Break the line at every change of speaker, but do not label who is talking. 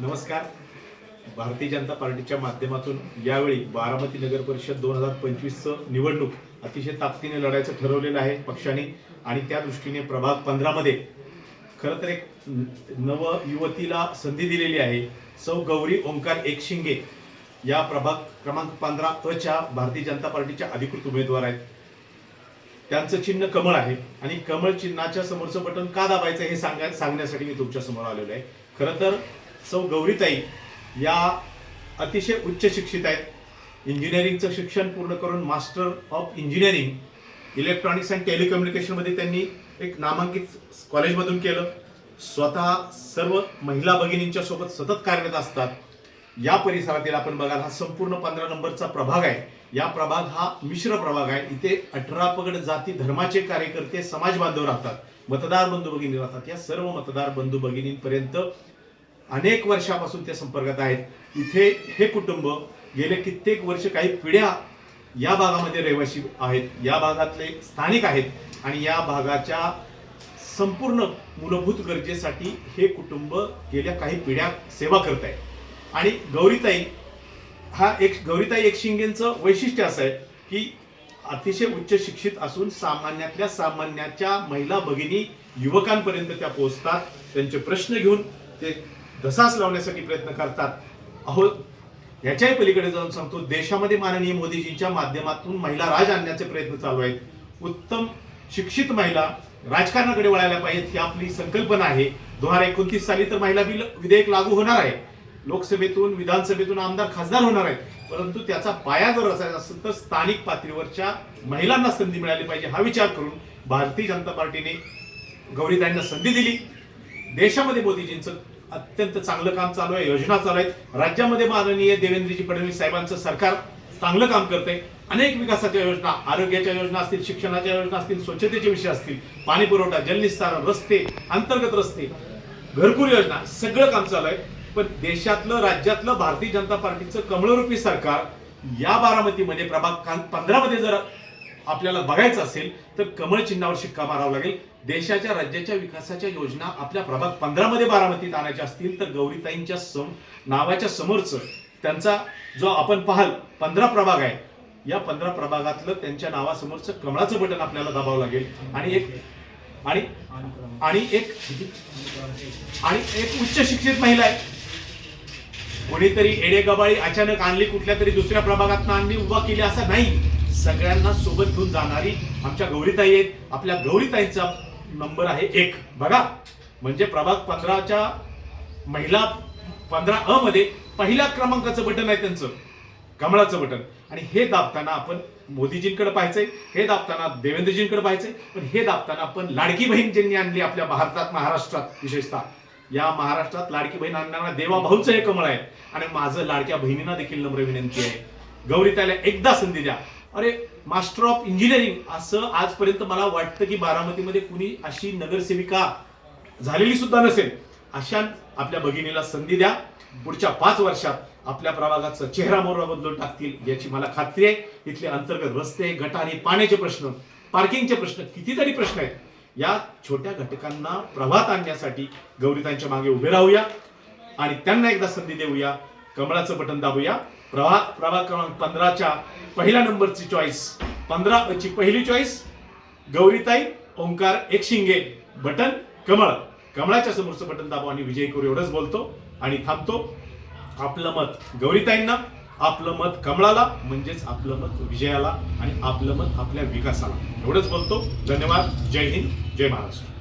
नमस्कार. भारतीय जनता पार्टीच्या माध्यमातून यावेळी बारामती नगर परिषद दोन हजार पंचवीसचं निवडणूक अतिशय ताकदीने लढायचं ठरवलेलं आहे पक्षाने आणि त्या दृष्टीने प्रभाग पंधरामध्ये. खरं तर एक नव युवतीला संधी दिलेली आहे सौ गौरी ओंकार एकशिंगे या प्रभाग क्रमांक पंधरा अच्या भारतीय जनता पार्टीच्या अधिकृत उमेदवार आहेत. त्यांचं चिन्ह कमळ आहे आणि कमळ चिन्हाच्या समोरचं बटन का दाबायचं हे सांगा सांगण्यासाठी मी तुमच्यासमोर आलेलो आहे. खरं तर सौ गौरीताई या अतिशय उच्च शिक्षित आहेत. इंजिनिअरिंगचं शिक्षण पूर्ण करून master of engineering electronics and टेलिकम्युनिकेशनमध्ये त्यांनी एक नामांकित कॉलेजमधून केलं. स्वतः सर्व महिला भगिनींच्या सोबत सतत कार्यरत असतात. या परिसरातील आपण बघाल हा संपूर्ण पंधरा नंबरचा प्रभाग आहे. या प्रभाग हा मिश्र प्रभाग आहे. इथे अठरा पगड जाती धर्माचे कार्यकर्ते समाज बांधव राहतात. मतदार बंधू भगिनी राहतात. या सर्व मतदार बंधू भगिनींपर्यंत अनेक वर्षापासून ते संपर्कात आहेत. इथे हे कुटुंब गेले कित्येक वर्ष काही पिढ्या या भागामध्ये रहिवासी आहेत. या भागातले स्थानिक आहेत आणि या भागाच्या संपूर्ण मूलभूत गरजेसाठी हे कुटुंब गेल्या काही पिढ्या सेवा करत आहे आणि गौरीताई हा एक गौरीताई एक शिंगेंचं वैशिष्ट्य असं आहे की अतिशय उच्च शिक्षित असून सामान्यातल्या सामान्याच्या महिला भगिनी युवकांपर्यंत त्या पोहोचतात. त्यांचे प्रश्न घेऊन ते धसास लावण्यासाठी प्रयत्न करतात. अहो याच्याही पलीकडे जाऊन सांगतो देशामध्ये माननीय मोदीजींच्या माध्यमातून महिला राज आणण्याचे प्रयत्न चालू आहेत. उत्तम शिक्षित महिला राजकारणाकडे वळायला पाहिजेत ही आपली संकल्पना आहे. दोन हजार एकोणतीस साली तर महिला बिल विधेयक लागू होणार आहे. लोकसभेतून विधानसभेतून आमदार खासदार होणार आहेत. परंतु त्याचा पाया जर असायचा असेल तर स्थानिक पातळीवरच्या महिलांना संधी मिळाली पाहिजे हा विचार करून भारतीय जनता पार्टीने गौरीताईंना संधी दिली. देशामध्ये मोदीजींचं अत्यंत चांगलं काम चालू आहे योजना चालू आहेत. राज्यामध्ये माननीय देवेंद्रजी फडणवीस साहेबांचं सरकार चांगलं काम करतंय. अनेक विकासाच्या योजना आरोग्याच्या योजना असतील शिक्षणाच्या योजना असतील स्वच्छतेचे विषय असतील पाणी पुरवठा जलनिस्तारण रस्ते अंतर्गत रस्ते घरकुल योजना सगळं काम चालू आहे. पण देशातलं राज्यातलं भारतीय जनता पार्टीचं कमळरूपी सरकार या बारामतीमध्ये प्रभाग पंधरामध्ये जर आपल्याला बघायचं असेल तर कमळ चिन्हावर शिक्का मारावा लागेल. देशाच्या राज्याच्या विकासाच्या योजना आपल्या प्रभाग पंधरा मध्ये बारामतीत आणायच्या असतील तर गौरीताईंच्या सम नावाच्या समोरचं त्यांचा जो आपण पाहाल पंधरा प्रभाग आहे या पंधरा प्रभागातलं त्यांच्या नावासमोरचं कमळाचं बटन आपल्याला दाबावं लागेल. आणि एक आणि आणि एक आणि एक उच्च शिक्षित महिला आहे. कोणीतरी एडेगबाळी अचानक आणली कुठल्या तरी दुसऱ्या प्रभागात आणली उभा केली असं नाही. सगळ्यांना सोबत घेऊन जाणारी आमच्या गौरीताई आहेत. आपल्या गौरीताईंचा नंबर आहे एक. बघा म्हणजे प्रभाग पंधराच्या महिला पंधरा अ मध्ये पहिल्या क्रमांकाचं बटन आहे त्यांचं. कमळाचं बटन. आणि हे दाबताना आपण मोदीजींकडे पाहायचंय हे दाबताना देवेंद्रजींकडे पाहायचंय पण हे दाबताना आपण लाडकी बहीण ज्यांनी आणली आपल्या भारतात महाराष्ट्रात विशेषतः. या महाराष्ट्रात लाडकी बहीण आणणारा देवा भाऊचं हे कमळ आहे. आणि माझं लाडक्या बहिणींना देखील नम्र विनंती आहे. गौरी त्याला एकदा संधी द्या. अरे मास्टर ऑफ इंजिनिअरिंग असं आजपर्यंत मला वाटतं की बारामतीमध्ये कुणी अशी नगरसेविका झालेली सुद्धा नसेल. अशा आपल्या भगिनीला संधी द्या. पुढच्या पाच वर्षात आपल्या प्रभागाचा चेहरा मोहरा बदलून टाकतील याची मला खात्री आहे. इथले अंतर्गत रस्ते गटारी पाण्याचे प्रश्न पार्किंगचे प्रश्न कितीतरी प्रश्न आहेत. या छोट्या घटकांना प्रभात आणण्यासाठी गौरीतांच्या मागे उभे राहूया आणि त्यांना एकदा संधी देऊया. कमळाचं बटन दाबूया. प्रभाग प्रभाग क्रमांक पंधराच्या पहिल्या नंबरची चॉईस पंधराची पहिली चॉईस गौरीताई ओंकार एक शिंगे बटन कमळ. कमळाच्या समोरचं बटन दाबा आणि विजय करू एवढंच बोलतो आणि थांबतो. आपलं मत गौरीताईंना आपलं मत कमळाला म्हणजेच आपलं मत विजयाला आणि आपलं मत आपल्या विकासाला. एवढंच बोलतो. धन्यवाद. जय हिंद. जय महाराष्ट्र.